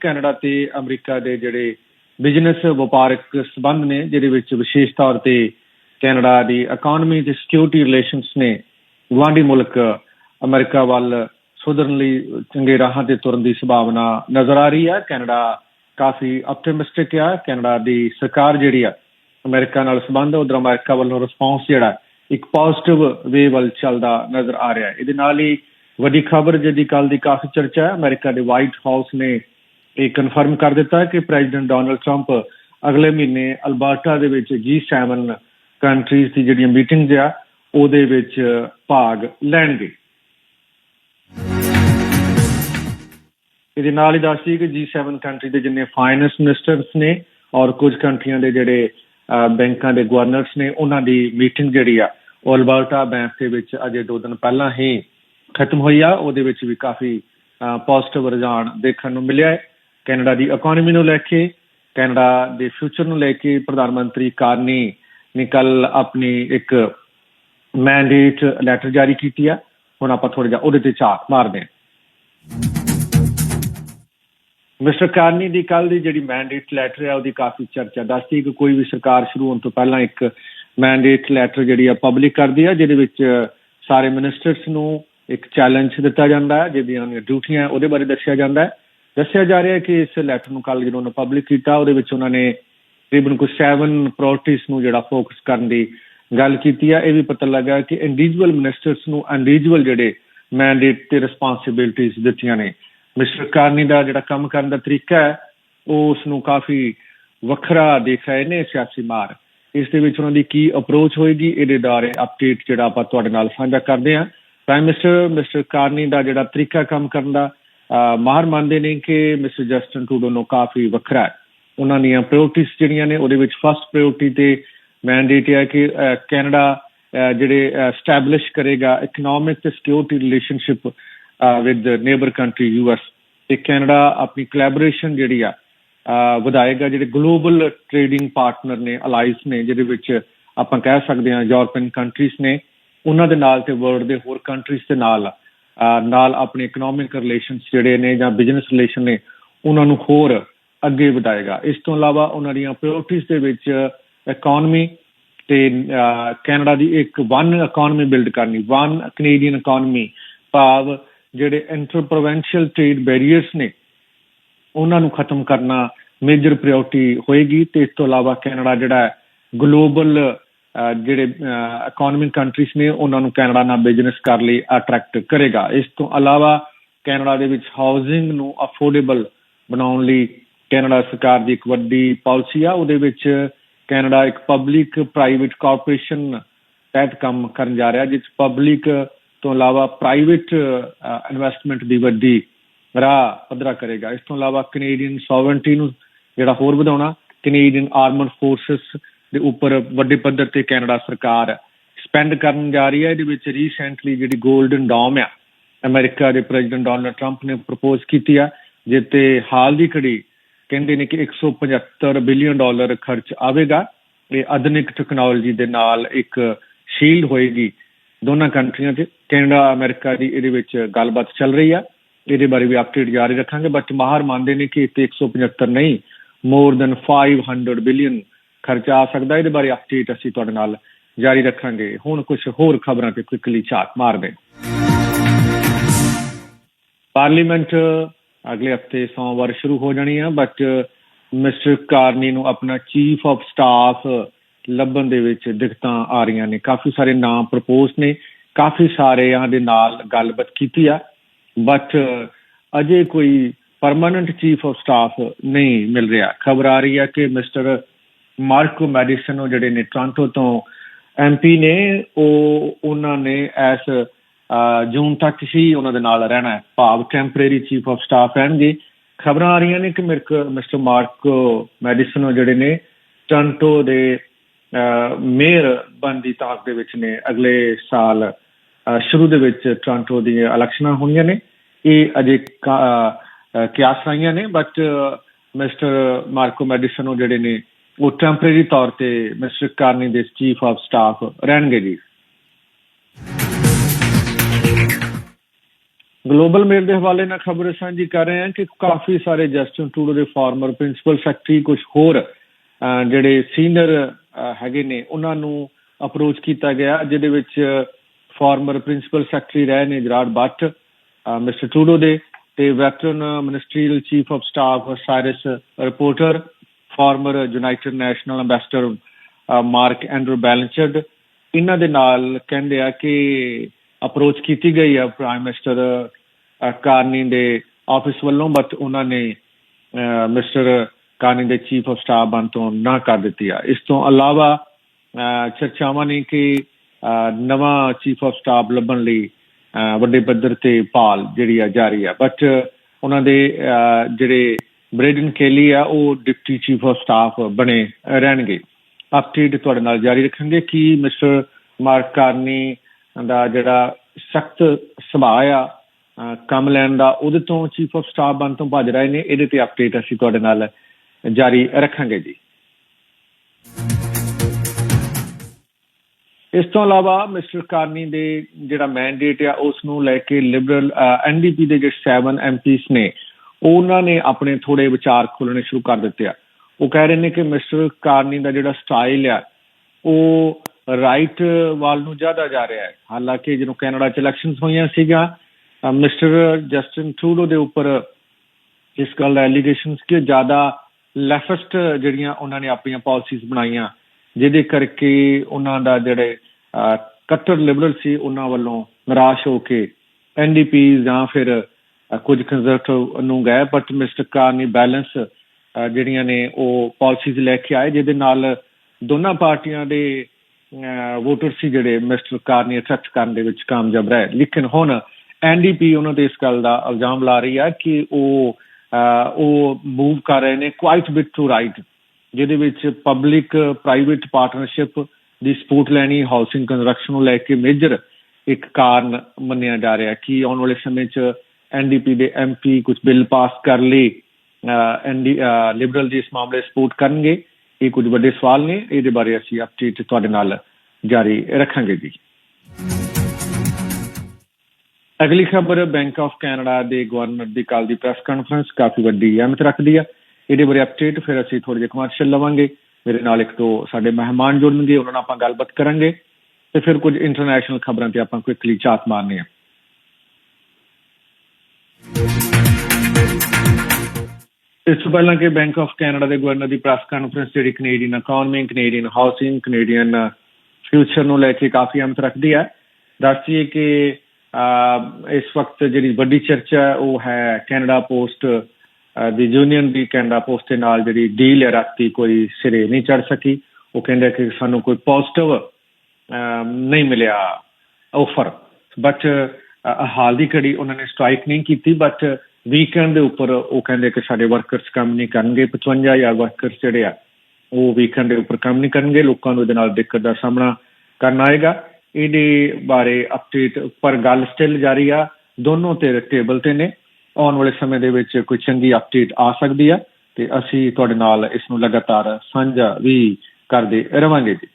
Canada ਤੇ America ਦੇ ਜਿਹੜੇ ਬਿਜ਼ਨਸ ਵਪਾਰਕ ਸਬੰਧ ਨੇ, ਜਿਹਦੇ ਵਿੱਚ ਵਿਸ਼ੇਸ਼ ਤੌਰ ਤੇ ਕੈਨੇਡਾ ਦੀ ਇਕਨੋਮੀ ਤੇ ਸਿਕਿਉਰਿਟੀ ਰਿਲੇਸ਼ਨਸ ਨੇ ਗੁਆਂਢੀ ਮੁਲਕ ਅਮਰੀਕਾ ਵੱਲ ਸੁਧਰਨ ਲਈ ਚੰਗੇ ਰਾਹਾਂ ਤੇ ਤੁਰਨ ਦੀ ਸੰਭਾਵਨਾ ਨਜ਼ਰ ਆ ਰਹੀ ਹੈ ਕੈਨੇਡਾ ਕਾਫੀ ਆਪਟਿਮਿਸਟਿਕ ਆ। ਕੈਨੇਡਾ ਦੀ ਸਰਕਾਰ ਜਿਹੜੀ ਆ, ਅਮਰੀਕਾ ਨਾਲ ਸੰਬੰਧ, ਉਧਰ ਅਮਰੀਕਾ ਵੱਲੋਂ ਰਿਸਪੌਂਸ ਜਿਹੜਾ, ਇੱਕ ਪੋਜ਼ਿਟਿਵ ਵੇ ਵੱਲ ਚੱਲਦਾ ਨਜ਼ਰ ਆ ਰਿਹਾ ਹੈ। ਇਹਦੇ ਨਾਲ ਹੀ ਵੱਡੀ ਖਬਰ ਜਿਹਦੀ ਕੱਲ ਦੀ ਕਾਫੀ ਚਰਚਾ ਹੈ, ਅਮਰੀਕਾ ਦੇ ਵਾਈਟ ਹਾਊਸ ਨੇ ਇਹ ਕਨਫਰਮ ਕਰ ਦਿੱਤਾ ਕਿ ਪ੍ਰੈਜ਼ੀਡੈਂਟ ਡੋਨਲਡ ਟਰੰਪ ਅਗਲੇ ਮਹੀਨੇ ਅਲਬਰਟਾ ਦੇ ਵਿੱਚ G7 ਕੰਟਰੀਜ਼ ਦੀ ਜਿਹੜੀਆਂ ਮੀਟਿੰਗਸ ਆ, ਉਹਦੇ ਵਿੱਚ ਭਾਗ ਲੈਣਗੇ। ਇਹਦੇ ਨਾਲ ਹੀ ਦੱਸਦੀ ਕਿ G7 ਕੰਟਰੀ ਦੇ ਜਿੰਨੇ ਫਾਈਨੈਂਸ ਮਿਨਿਸਟਰਸ ਨੇ ਔਰ ਕੁਝ ਕੰਟਰੀਆਂ ਦੇ ਜਿਹੜੇ ਬੈਂਕਾਂ ਦੇ ਗਵਰਨਰਸ ਨੇ, ਉਹਨਾਂ ਦੀ ਮੀਟਿੰਗ ਜਿਹੜੀ ਆ, ਉਹ ਅਲਬਰਟਾ ਬੈਂਕ ਦੇ ਵਿੱਚ ਅਜੇ ਦੋ ਦਿਨ ਪਹਿਲਾਂ ਹੀ ਖਤਮ ਹੋਈ ਆ। ਉਹਦੇ ਵਿੱਚ ਵੀ ਕਾਫੀ ਪੋਜ਼ਿਟਿਵ ਰੁਝਾਨ ਦੇਖਣ ਨੂੰ ਮਿਲਿਆ ਹੈ। ਕੈਨੇਡਾ ਦੀ ਇਕਨੋਮੀ ਨੂੰ ਲੈ ਕੇ, ਕੈਨੇਡਾ ਦੇ ਫਿਊਚਰ ਨੂੰ ਲੈ ਕੇ ਪ੍ਰਧਾਨ ਮੰਤਰੀ ਕਾਰਨੀ ਨੇ ਕੱਲ ਆਪਣੀ ਇੱਕ ਮੈਂਡੇਟ ਲੈਟਰ ਜਾਰੀ ਕੀਤੀ ਆ। ਹੁਣ ਆਪਾਂ ਥੋੜਾ ਜਿਹਾ ਉਹਦੇ ਤੇ ਝਾਤ ਮਾਰਦੇ ਹਾਂ। ਮਿਸਟਰ ਕਾਰਨੀ ਦੀ ਕੱਲ ਦੀ ਜਿਹੜੀ ਮੈਂਡੇਟ ਲੈਟਰ ਹੈ ਉਹਦੀ ਕਾਫੀ ਚਰਚਾ ਦੱਸਦੀ ਕਿ ਕੋਈ ਵੀ ਸਰਕਾਰ ਸ਼ੁਰੂ ਹੋਣ ਤੋਂ ਪਹਿਲਾਂ ਇੱਕ ਮੈਂਡੇਟ ਲੈਟਰ ਜਿਹੜੀ ਆ ਪਬਲਿਕ ਕਰਦੀ ਆ, ਜਿਹਦੇ ਵਿੱਚ ਸਾਰੇ ਮਿਨਿਸਟਰਸ ਨੂੰ ਇੱਕ ਚੈਲੰਜ ਦਿੱਤਾ ਜਾਂਦਾ ਹੈ ਜਿਹਦੀਆਂ ਡਿਊਟੀਆਂ ਉਹਦੇ ਬਾਰੇ ਦੱਸਿਆ ਜਾਂਦਾ ਹੈ ਦੱਸਿਆ ਜਾ ਰਿਹਾ ਹੈ ਕਿ ਇਸ ਲੈਟਰ ਨੂੰ ਕੱਲ ਜਦੋਂ ਪਬਲਿਕ ਕੀਤਾ, ਉਹਦੇ ਵਿੱਚ ਉਹਨਾਂ ਨੇ ਤਕਰੀਬਨ ਕੁਝ 7 ਪ੍ਰਾਇੋਰਟੀਜ਼ ਨੂੰ ਜਿਹੜਾ ਫੋਕਸ ਕਰਨ ਦੀ ਗੱਲ ਕੀਤੀ ਆ। ਇਹ ਵੀ ਪਤਾ ਲੱਗਾ ਕਿ ਇੰਡੀਵਿਜੂਅਲ ਮਿਨਿਸਟਰਸ ਨੂੰ ਇੰਡੀਵਿਜੂਅਲ ਜਿਹੜੇ ਮੈਂਡੇਟ ਤੇ ਰਿਸਪੌਂਸਿਬਿਲਟੀਆਂ ਦਿੱਤੀਆਂ ਨੇ। ਮਿਸਟਰ ਕਾਰਨੀ ਦਾ ਜਿਹੜਾ ਕੰਮ ਕਰਨ ਦਾ ਤਰੀਕਾ ਹੈ, ਉਹ ਉਸ ਨੂੰ ਕਾਫੀ ਵੱਖਰਾ ਦੇਖ ਰਹੇ ਨੇ ਸਿਆਸੀ ਮਾਰ। ਇਸ ਦੇ ਵਿੱਚ ਉਹਨਾਂ ਦੀ ਕੀ ਅਪਰੋਚ ਹੋਏਗੀ, ਇਹਦੇ ਬਾਰੇ ਅਪਡੇਟ ਜਿਹੜਾ ਆਪਾਂ ਤੁਹਾਡੇ ਨਾਲ ਸਾਂਝਾ ਕਰਦੇ ਹਾਂ। ਪ੍ਰਾਈਮ ਮਿਨਿਸਟਰ ਮਿਸਟਰ ਕਾਰਨੀ ਦਾ ਜਿਹੜਾ ਤਰੀਕਾ ਕੰਮ ਕਰਨ ਦਾ ਮਾਹਰ ਮੰਨਦੇ ਨੇ ਕਿ ਮਿਸਟਰ ਜਸਟਨ ਟਰੂਡੋ ਨੂੰ ਕਾਫੀ ਵੱਖਰਾ ਹੈ। ਉਹਨਾਂ ਦੀਆਂ ਪ੍ਰਾਇੋਰਟੀਜ਼ ਜਿਹੜੀਆਂ ਨੇ, ਉਹਦੇ ਵਿੱਚ ਫਸਟ ਪ੍ਰਾਇੋਰਟੀ ਤੇ ਮੈਂਡੇਟ ਹੈ ਕਿ ਕੈਨੇਡਾ ਜਿਹੜੇ ਐਸਟੈਬਲਿਸ਼ ਕਰੇਗਾ ਇਕਨੋਮਿਕ ਤੇ security relationship with neighbour country US ਤੇ ਕੈਨੇਡਾ ਆਪਣੀ ਕੋਲੈਬੋਰੇਸ਼ਨ ਜਿਹੜੀ ਆ ਵਧਾਏਗਾ। ਜਿਹੜੇ ਗਲੋਬਲ ਟ੍ਰੇਡਿੰਗ ਪਾਰਟਨਰ ਨੇ ਅਲਾਈਸ ਨੇ, ਜਿਹਦੇ ਵਿੱਚ ਆਪਾਂ ਕਹਿ ਸਕਦੇ ਹਾਂ ਯੂਰਪੀਅਨ ਕੰਟਰੀਜ਼ ਨੇ, ਉਹਨਾਂ ਦੇ ਨਾਲ ਤੇ ਵਰਲਡ ਦੇ ਹੋਰ ਕੰਟਰੀਜ਼ ਦੇ ਨਾਲ ਨਾਲ ਆਪਣੇ ਇਕਨੋਮਿਕ ਰਿਲੇਸ਼ਨਸ ਜਿਹੜੇ ਨੇ ਜਾਂ ਬਿਜ਼ਨਸ ਰਿਲੇਸ਼ਨ ਨੇ, ਉਹਨਾਂ ਨੂੰ ਹੋਰ ਅੱਗੇ ਵਧਾਏਗਾ। ਇਸ ਤੋਂ ਇਲਾਵਾ ਉਹਨਾਂ ਦੀਆਂ ਪ੍ਰਾਇੋਰਟੀਜ਼ ਦੇ ਵਿੱਚ ਇਕਨੋਮੀ ਤੇ ਕੈਨੇਡਾ ਦੀ ਇੱਕ ਵਨ ਇਕਨੋਮੀ ਬਿਲਡ ਕਰਨੀ ਵਨ ਕੈਨੇਡੀਅਨ ਇਕਨੋਮੀ ਭਾਵ ਜਿਹੜੇ ਇੰਟਰਪ੍ਰੋਵਿੰਸ਼ੀਅਲ ਟ੍ਰੇਡ ਬੈਰੀਅਰਸ ਨੇ, ਉਹਨਾਂ ਨੂੰ ਖਤਮ ਕਰਨਾ ਮੇਜਰ ਪ੍ਰਾਇੋਰਟੀ ਹੋਏਗੀ ਤੇ ਇਸ ਤੋਂ ਇਲਾਵਾ ਕੈਨੇਡਾ ਜਿਹੜਾ ਗਲੋਬਲ ਜਿਹੜੇ ਇਕਨੋਮਿਕ ਕੰਟਰੀਜ਼ ਨੇ, ਉਹਨਾਂ ਨੂੰ ਕੈਨੇਡਾ ਨਾਲ ਬਿਜ਼ਨਸ ਕਰ ਲਈ ਅਟਰੈਕਟ ਕਰੇਗਾ। ਇਸ ਤੋਂ ਇਲਾਵਾ ਕੈਨੇਡਾ ਦੇ ਵਿੱਚ ਹਾਊਸਿੰਗ ਨੂੰ ਅਫੋਰਡੇਬਲ ਬਣਾਉਣ ਲਈ ਕੈਨੇਡਾ ਸਰਕਾਰ ਦੀ ਇੱਕ ਵੱਡੀ ਪਾਲਿਸੀ ਆ। ਉਹਦੇ ਵਿੱਚ ਕੈਨੇਡਾ ਇੱਕ ਪਬਲਿਕ ਪ੍ਰਾਈਵੇਟ ਕਾਰਪੋਰੇਸ਼ਨ ਤਹਿਤ ਕੰਮ ਕਰਨ ਜਾ ਰਿਹਾ, ਜਿਸ ਪਬਲਿਕ ਤੋਂ ਇਲਾਵਾ ਪ੍ਰਾਈਵੇਟ ਇਨਵੈਸਟਮੈਂਟ ਦੀ ਵੱਡੀ ਰਾਹ ਪੱਧਰਾ ਕਰੇਗਾ। ਇਸ ਤੋਂ ਇਲਾਵਾ ਕੈਨੇਡੀਅਨ ਸੋਵਰਨਟੀ ਨੂੰ ਜਿਹੜਾ ਹੋਰ ਵਧਾਉਣਾ ਕੈਨੇਡੀਅਨ ਆਰਮਡ ਫੋਰਸਸ ਦੇ ਉੱਪਰ ਵੱਡੇ ਪੱਧਰ ਤੇ ਕੈਨੇਡਾ ਸਰਕਾਰ ਸਪੈਂਡ ਕਰਨ ਜਾ ਰਹੀ ਹੈ। ਇਹਦੇ ਵਿੱਚ ਰੀਸੈਂਟਲੀ ਜਿਹੜੀ 골ਡਨ ਡੌਮ ਆ, ਅਮਰੀਕਾ ਦੇ ਪ੍ਰੈਜ਼ੀਡੈਂਟ ਡੋਨਲਡ ਟਰੰਪ ਨੇ ਪ੍ਰਪੋਜ਼ ਕੀਤੀ ਆ ਜਿੱਤੇ ਹਾਲ ਦੀ ਘੜੀ ਕਹਿੰਦੇ ਨੇ ਕਿ 175 ਬਿਲੀਅਨ ਡਾਲਰ ਖਰਚ ਆਵੇਗਾ। ਇਹ ਆਧੁਨਿਕ ਟੈਕਨੋਲੋਜੀ ਦੇ ਨਾਲ ਇੱਕ ਸ਼ੀਲਡ ਹੋਏਗੀ ਦੋਨਾਂ ਕੰਟਰੀਆਂ ਤੇ। ਕੈਨੇਡਾ, ਅਮਰੀਕਾ ਦੀ ਇਹਦੇ ਵਿੱਚ ਗੱਲਬਾਤ ਚੱਲ ਰਹੀ ਆ। ਇਹਦੇ ਬਾਰੇ ਵੀ ਅਪਡੇਟ ਜਾਰੀ ਰੱਖਾਂਗੇ। ਬਟ ਮਾਹਰ ਮੰਨਦੇ ਨੇ ਕਿ ਇੱਥੇ 175 ਨਹੀਂ ਮੋਰ ਦੈਨ 500 ਬਿਲੀਅਨ ਖਰਚਾ ਆ ਸਕਦਾ, ਇਹਦੇ ਬਾਰੇ ਅਪਡੇਟ ਅਸੀਂ ਤੁਹਾਡੇ ਨਾਲ ਜਾਰੀ ਰੱਖਾਂਗੇ। ਹੁਣ ਕੁਝ ਹੋਰ ਖਬਰਾਂ ਤੇ ਕੁਇਕਲੀ ਝਾਤ ਮਾਰਦੇ ਪਾਰਲੀਮੈਂਟ ਅਗਲੇ ਹਫ਼ਤੇ ਸੋਮਵਾਰ ਸ਼ੁਰੂ ਹੋ ਜਾਣੀ ਹੈ ਬਟ ਮਿਸਟਰ ਕਾਰਨੀ ਨੂੰ ਆਪਣਾ ਚੀਫ ਆਫ ਸਟਾਫ ਲੱਭਣ ਦੇ ਵਿੱਚ ਦਿੱਕਤਾਂ ਆ ਰਹੀਆਂ ਨੇ। ਕਾਫੀ ਸਾਰੇ ਨਾਮ ਪ੍ਰਪੋਜ਼ ਨੇ, ਕਾਫੀ ਸਾਰੇ ਸਾਰਿਆਂ ਦੇ ਨਾਲ ਗੱਲਬਾਤ ਕੀਤੀ ਆ ਬਟ ਅਜੇ ਕੋਈ ਪਰਮਨੈਂਟ ਚੀਫ ਆਫ ਸਟਾਫ ਨਹੀਂ ਮਿਲ ਰਿਹਾ। ਖਬਰ ਆ ਰਹੀ ਹੈ ਕਿ ਮਿਸਟਰ ਮਾਰਕੋ ਮੈਡੀਸਨ ਉਹ ਜਿਹੜੇ ਨੇ ਟ੍ਰਾਂਟੋ ਤੋਂ ਐਮਪੀ ਨੇ, ਉਹ ਉਹਨਾਂ ਨੇ ਐਸ ਜੂਨ ਤੱਕ ਹੀ ਉਹਨਾਂ ਦੇ ਨਾਲ ਰਹਿਣਾ ਹੈ। ਭਾਵ ਟੈਂਪਰੇਰੀ ਚੀਫ ਆਫ ਸਟਾਫ ਰਹਿਣਗੇ। ਖਬਰਾਂ ਆ ਰਹੀਆਂ ਨੇ ਕਿ ਮਿਸਟਰ ਮਾਰਕੋ ਮੈਡੀਸਨ ਉਹ ਜਿਹੜੇ ਨੇ ਟ੍ਰਾਂਟੋ ਦੇ ਮੇਅਰ ਬੰਦੀ ਤਾਕ ਦੇ ਵਿੱਚ ਨੇ, ਅਗਲੇ ਸਾਲ ਸ਼ੁਰੂ ਦੇ ਵਿੱਚ ਟ੍ਰਾਂਟੋ ਦੀਆਂ ਇਲੈਕਸ਼ਨਾਂ ਹੋਣੀਆਂ ਨੇ। ਇਹ ਅਜੇ ਕਿਆਸ ਰਹੀਆਂ ਨੇ, ਬਟ, ਮਿਸਟਰ ਮਾਰਕੋ ਮੈਡੀਸਨ ਉਹ ਜਿਹੜੇ ਨੇ ਉਹ ਟੈਂਪਰੇਰੀ ਤੌਰ ਤੇ ਮਿਸਟਰ ਕਾਰਨੀ ਦੇ ਚੀਫ ਆਫ ਸਟਾਫ ਰਹਿਣਗੇ ਜੀ। ਗਲੋਬਲ ਮੇਲ ਦੇ ਹਵਾਲੇ ਨਾਲ ਖਬਰ ਸਾਂਝੀ ਕਰ ਰਹੇ ਹਾਂ ਕਿ ਕਾਫੀ ਸਾਰੇ ਜਸਟਿਨ ਟਰੂਡੋ ਦੇ ਫਾਰਮਰ ਪ੍ਰਿੰਸੀਪਲ ਸੈਕਟਰੀ ਕੁਝ ਹੋਰ ਜਿਹੜੇ ਸੀਨੀਅਰ ਹੈਗੇ ਨੇ, ਉਹਨਾਂ ਨੂੰ ਅਪਰੋਚ ਕੀਤਾ ਗਿਆ, ਜਿਹਦੇ ਵਿੱਚ ਫਾਰਮਰ ਪ੍ਰਿੰਸੀਪਲ ਸੈਕਟਰੀ ਰਹੇ ਨੇ ਜਰਾਡ ਬੱਟ ਮਿਸਟਰ ਟੂਡੋ ਦੇ ਤੇ veteran ministerial chief of staff Cyrus Reporter former United national ambassador Marc André Blanchard ਇਹਨਾਂ ਦੇ ਨਾਲ ਕਹਿੰਦੇ ਆ ਕਿ ਅਪਰੋਚ ਕੀਤੀ ਗਈ ਆ ਪ੍ਰਾਈਮ ਮਿਨਿਸਟਰ ਕਾਰਨੀ ਦੇ ਆਫਿਸ ਵੱਲੋਂ ਬਟ ਉਹਨਾਂ ਨੇ ਮਿਸਟਰ ਕਾਰਨੀ ਦੇ ਚੀਫ ਆਫ ਸਟਾਫ ਬਣ ਤੋਂ ਨਾ ਕਰ ਦਿੱਤੀ ਆ ਇਸ ਤੋਂ ਇਲਾਵਾ ਚਰਚਾਵਾਂ ਨੇ ਕਿ ਨਵਾਂ ਚੀਫ ਆਫ ਸਟਾਫ ਲੱਭਣ ਲਈ ਵੱਡੇ ਪੱਧਰ ਤੇ ਭਾਲ ਜਿਹੜੀ ਆ ਜਾਰੀ ਆ ਬਟ ਉਹਨਾਂ ਦੇ ਜਿਹੜੇ ਬ੍ਰੇਡਨ ਕੇਲੀ ਆ, ਉਹ ਡਿਪਟੀ ਚੀਫ ਆਫ ਸਟਾਫ ਬਣੇ ਰਹਿਣਗੇ। ਅਪਡੇਟ ਤੁਹਾਡੇ ਨਾਲ ਜਾਰੀ ਰੱਖਾਂਗੇ ਕਿ ਮਿਸਟਰ ਮਾਰਕ ਕਾਰਨੀ ਦਾ ਜਿਹੜਾ ਸਖਤ ਸੁਭਾਅ ਆ ਕੰਮ ਲੈਣ ਦਾ, ਉਹਦੇ ਤੋਂ ਚੀਫ ਆਫ ਸਟਾਫ ਬਣ ਤੋਂ ਭੱਜ ਰਹੇ ਨੇ। ਇਹਦੇ ਤੇ ਅਪਡੇਟ ਅਸੀਂ ਤੁਹਾਡੇ ਨਾਲ ਜਾਰੀ ਰੱਖਾਂਗੇ ਜੀ। ਇਸ ਤੋਂ ਇਲਾਵਾ ਮਿਸਟਰ ਕਾਰਨੀ ਦੇ ਜਿਹੜਾ ਮੈਂਡੇਟ ਆ, ਉਸ ਨੂੰ ਲੈ ਕੇ ਲਿਬਰਲ ਐਨਡੀਪੀ ਦੇ ਜਿਹੜੇ 7 ਐਮਪੀਸ ਨੇ ਉਹਨਾਂ ਨੇ ਆਪਣੇ ਥੋੜੇ ਵਿਚਾਰ ਖੋਲਣੇ ਸ਼ੁਰੂ ਕਰ ਦਿੱਤੇ ਆ। ਉਹ ਕਹਿ ਰਹੇ ਨੇ ਕਿ ਮਿਸਟਰ ਕਾਰਨੀ ਦਾ ਜਿਹੜਾ ਸਟਾਈਲ ਆ ਉਹ ਰਾਈਟ ਵੱਲ ਨੂੰ ਜ਼ਿਆਦਾ ਜਾ ਰਿਹਾ ਹੈ। ਹਾਲਾਂਕਿ ਜਦੋਂ ਕੈਨੇਡਾ ਚ ਇਲੈਕਸ਼ਨਸ ਹੋਈਆਂ ਸੀਗਾ ਮਿਸਟਰ ਜਸਟਿਨ ਟਰੂਡੋ ਦੇ ਉੱਪਰ ਇਸ ਗੱਲ ਦਾ ਐਲੀਗੇਸ਼ਨਸ ਕਿ ਜ਼ਿਆਦਾ ਲੈਫਟ ਜਿਹੜੀਆਂ ਉਹਨਾਂ ਨੇ ਆਪਣੀਆਂ ਪਾਲਿਸੀਜ਼ ਬਣਾਈਆਂ ਜਿਹਦੇ ਕਰਕੇ ਉਹਨਾਂ ਦਾ ਜਿਹੜੇ ਅਹ, ਲਿਬਰਲ ਸੀ ਉਹਨਾਂ ਵੱਲੋਂ ਨਿਰਾਸ਼ ਹੋ ਕੇ ਐਨਡੀਪੀ ਜਾਂ ਫਿਰ ਕੁਝ ਕੰਜ਼ਰਵੇਟਿਵ ਨੂੰ ਗਏ ਬਟ ਮਿਸਟਰ ਕਾਰ ਨੇ ਬੈਲੈਂਸ ਜਿਹੜੀਆਂ ਨੇ ਉਹ ਪਾਲਿਸੀਜ਼ ਲੈ ਕੇ ਆਏ, ਜਿਹਦੇ ਨਾਲ ਦੋਨਾਂ ਪਾਰਟੀਆਂ ਦੇ ਵੋਟਰ ਸੀ ਜਿਹੜੇ ਮਿਸਟਰ ਕਾਰ ਅਟਰੈਕਟ ਕਰਨ ਦੇ ਵਿੱਚ ਕਾਮਯਾਬ ਰਹੇ। ਲੇਕਿਨ ਹੁਣ ਐਨਡੀਪੀ ਉਹਨਾਂ ਤੇ ਇਸ ਗੱਲ ਦਾ ਇਲਜ਼ਾਮ ਲਾ ਰਹੀ ਹੈ ਕਿ ਉਹ ਉਹ ਮੂਵ ਕਰ ਰਹੇ ਨੇ ਕੁਆਇਟ ਬਿਟ ਟੂ ਰਾਈਟ ਜਿਹਦੇ ਵਿੱਚ ਪਬਲਿਕ ਪ੍ਰਾਈਵੇਟ ਪਾਰਟਨਰਸ਼ਿਪ ਦੀ ਸਪੋਰਟ ਲੈਣੀ ਹਾਊਸਿੰਗ ਕੰਸਟਰਕਸ਼ਨ ਨੂੰ ਲੈ ਕੇ ਮੇਜਰ ਇੱਕ ਕਾਰਨ ਮੰਨਿਆ ਜਾ ਰਿਹਾ ਕਿ ਆਉਣ ਵਾਲੇ ਸਮੇਂ 'ਚ ਐਨਡੀਪੀ ਦੇ ਐਮਪੀ ਕੁਝ ਬਿੱਲ ਪਾਸ ਕਰ ਲਈ ਐਨਡੀ ਲਿਬਰਲ ਜੀ ਇਸ ਮਾਮਲੇ ਸਪੋਰਟ ਕਰਨਗੇ। ਇਹ ਕੁਝ ਵੱਡੇ ਸਵਾਲ ਨੇ, ਇਹਦੇ ਬਾਰੇ ਅਸੀਂ ਅਪਡੇਟ ਤੁਹਾਡੇ ਨਾਲ ਜਾਰੀ ਰੱਖਾਂਗੇ ਜੀ। ਅਗਲੀ ਖਬਰ ਬੈਂਕ ਆਫ ਕੈਨੇਡਾ ਦੇ ਗਵਰਨਰ ਦੀ ਕੱਲ ਦੀ ਪ੍ਰੈਸ ਕਾਨਫਰੰਸ ਕਾਫੀ ਵੱਡੀ ਅਹਿਮਤ ਰੱਖਦੀ ਆ। ਇਹਦੇ ਬਾਰੇ ਅਪਡੇਟ ਫਿਰ ਅਸੀਂ ਥੋੜੇ ਜਿਹਾ ਕਮਰਸ਼ੀਅਲ ਲਵਾਂਗੇ। ਮੇਰੇ ਨਾਲ ਇੱਕ ਦੋ ਸਾਡੇ ਮਹਿਮਾਨ ਜੁੜਨਗੇ, ਉਹਨਾਂ ਨਾਲ ਆਪਾਂ ਗੱਲਬਾਤ ਕਰਾਂਗੇ। ਤੇ ਫਿਰ ਕੁਝ ਇੰਟਰਨੈਸ਼ਨਲ ਖਬਰਾਂ ਤੇ ਆਪਾਂ ਕੁਇਕਲੀ ਝਾਤ ਮਾਰਨੀ ਆ। ਇਸ ਤੋਂ ਪਹਿਲਾਂ ਕਿ ਬੈਂਕ ਆਫ ਕੈਨੇਡਾ ਦੇ ਗਵਰਨਰ ਦੀ ਪ੍ਰੈਸ ਕਾਨਫਰੰਸ ਜਿਹੜੀ Canadian economy Canadian housing Canadian future ਨੂੰ ਲੈ ਕੇ ਕਾਫੀ ਅਹਿਮਤ ਰੱਖਦੀ ਹੈ। ਦੱਸਦੀਏ ਕਿ ਇਸ ਵਕਤ ਜਿਹੜੀ ਵੱਡੀ ਚਰਚਾ ਉਹ ਹੈ ਕੈਨੇਡਾ ਪੋਸਟ ਦੀ ਯੂਨੀਅਨ ਦੀ ਕੈਨੇਡਾ ਪੋਸਟ ਦੇ ਨਾਲ ਜਿਹੜੀ ਡੀਲ ਹੈ, ਰਾਤੀ ਕੋਈ ਸਿਰੇ ਨਹੀਂ ਚੜ ਸਕੀ। ਉਹ ਕਹਿੰਦੇ ਕਿ ਸਾਨੂੰ ਕੋਈ ਪੋਜ਼ਿਟਿਵ ਨਹੀਂ ਮਿਲਿਆ ਆਫਰ ਬਟ ਹਾਲ ਦੀ ਘੜੀ ਉਹਨਾਂ ਨੇ ਸਟ੍ਰਾਈਕ ਨਹੀਂ ਕੀਤੀ ਬਟ ਵੀਕਐਂਡ ਦੇ ਉੱਪਰ ਉਹ ਕਹਿੰਦੇ ਕਿ ਸਾਡੇ ਵਰਕਰਸ ਕੰਮ ਨਹੀਂ ਕਰਨਗੇ 55000 ਵਰਕਰਸ ਜਿਹੜੇ ਆ, ਉਹ ਵੀਕਐਂਡ ਦੇ ਉੱਪਰ ਕੰਮ ਨਹੀਂ ਕਰਨਗੇ, ਲੋਕਾਂ ਨੂੰ ਇਹਦੇ ਨਾਲ ਦਿੱਕਤ ਦਾ ਸਾਹਮਣਾ ਕਰਨਾ ਆਏਗਾ। ਇਹਦੇ ਬਾਰੇ ਅਪਡੇਟ ਪਰ ਗੱਲ ਸਟਿਲ ਜਾਰੀ ਆ, ਦੋਨੋਂ ਤੇ ਟੇਬਲ ਤੇ ਨੇ। ਆਉਣ ਵਾਲੇ ਸਮੇਂ ਦੇ ਵਿੱਚ ਕੋਈ ਚੰਗੀ ਅਪਡੇਟ ਆ ਸਕਦੀ ਆ, ਤੇ ਅਸੀਂ ਤੁਹਾਡੇ ਨਾਲ ਇਸ ਨੂੰ ਲਗਾਤਾਰ ਸਾਂਝਾ ਵੀ ਕਰਦੇ ਰਵਾਂਗੇ ਜੀ।